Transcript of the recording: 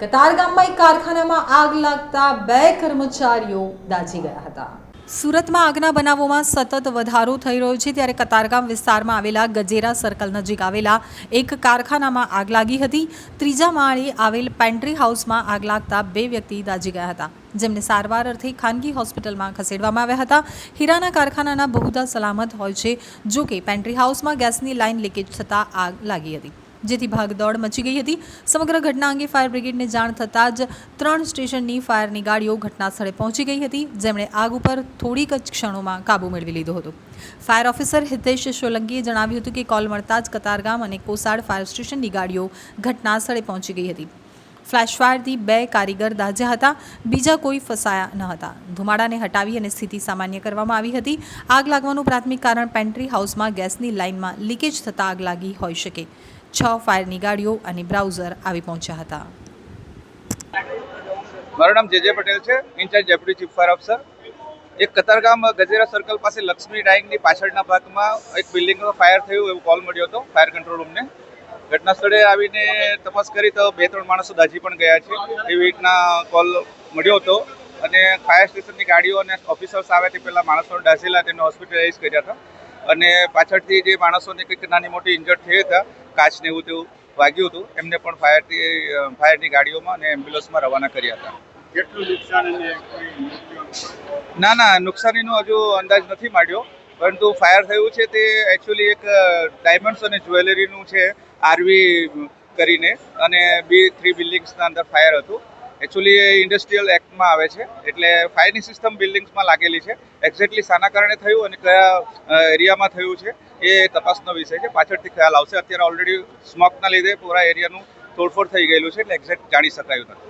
કતારગામમાં એક કારખાનામાં આગ લાગતા બે કર્મચારીઓ દાઝી ગયા હતા. સુરતમાં આગના બનાવોમાં સતત વધારો થઈ રહ્યો છે ત્યારે કતારગામ વિસ્તારમાં આવેલા ગજેરા સર્કલ નજીક આવેલા એક કારખાનામાં આગ લાગી હતી. ત્રીજા માળે આવેલ પેન્ટ્રી હાઉસમાં આગ લાગતા બે વ્યક્તિ દાઝી ગયા હતા, જેમને સારવાર અર્થે ખાનગી હોસ્પિટલમાં ખસેડવામાં આવ્યા હતા. હીરાના કારખાનાના બહુધા સલામત હોય છે, જો કે પેન્ટ્રી હાઉસમાં ગેસની લાઇન લીકેજ થતાં આગ લાગી હતી. જેથી ભાગદોડ મચી ગઈ હતી. સમગ્ર ઘટના અંગે ફાયર બ્રિગેડને જાણ થતાં જ ત્રણ સ્ટેશનની ફાયરની ગાડીઓ ઘટના સ્થળે પહોંચી ગઈ હતી. જેમણે આગ ઉપર થોડીક જ ક્ષણોમાં કાબૂ મેળવી લીધો હતો. ફાયર ઓફિસર હિતેશ સોલંકીએ જણાવ્યું હતું કે કોલ મળતા જ કતારગામ અને કોસાડ ફાયર સ્ટેશનની ગાડીઓ ઘટના સ્થળે પહોંચી ગઈ હતી. ફ્લેશફાયરથી બે કારીગર દાઝ્યા હતા, બીજા કોઈ ફસાયા ન હતા. ધુમાડાને હટાવી અને સ્થિતિ સામાન્ય કરવામાં આવી હતી. આગ લાગવાનું પ્રાથમિક કારણ પેન્ટ્રી હાઉસમાં ગેસની લાઇનમાં લીકેજ થતાં આગ લાગી હોઈ શકે. છ ફાયરની ગાડીઓ અને બ્રાઉઝર આવી પહોંચ્યા હતા. મારું નામ જે જે પટેલ છે, incharge deputy chief fire officer. એક કતારગામ ગજેરા સર્કલ પાસે લક્ષ્મી ડાઇંગની પાછળના ભાગમાં એક બિલ્ડિંગનો ફાયર થયું એવું કોલ મળ્યો હતો, ફાયર કંટ્રોલ રૂમને. ઘટના સ્થળે આવીને તપાસ કરી તો બે ત્રણ માણસો દાજી પણ ગયા છે, એવી રીતના કોલ મળ્યો હતો. અને ફાયર સ્ટેશનની ગાડીઓ અને ઓફિસર્સ આવે તે પહેલાં માણસોને દાઝેલા તેને હોસ્પિટલાઇઝ કર્યા હતા. અને પાછળથી જે માણસોને કંઈક નાની મોટી ઇન્જર્ડ થયા હતા કાચને એવું તેવું વાગ્યું હતું એમને પણ ફાયરથી ફાયરની ગાડીઓમાં અને એમ્બ્યુલન્સમાં રવાના કર્યા હતા. કેટલું નુકસાન ના ના નુકસાનીનો હજુ અંદાજ નથી માંડ્યો પરંતુ ફાયર થયું છે તે એકચ્યુઅલી એક ડાયમંડ્સ અને જ્વેલરીનું છે આરવી કરીને અને બી થ્રી બિલ્ડિંગ્સના અંદર ફાયર હતું. એકચ્યુઅલી એ ઇન્ડસ્ટ્રીયલ એક્ટમાં આવે છે. એટલે ફાયરની સિસ્ટમ બિલ્ડિંગ્સમાં લાગેલી છે. એક્ઝેક્ટલી શાના કારણે થયું અને કયા એરિયામાં થયું છે એ તપાસનો વિષય છે. પાછળથી ખ્યાલ આવશે. અત્યારે ઓલરેડી સ્મોકના લીધે પૂરા એરિયાનું તોડફોડ થઈ ગયેલું છે. એટલે એક્ઝેક્ટ જાણી શકાયું નથી.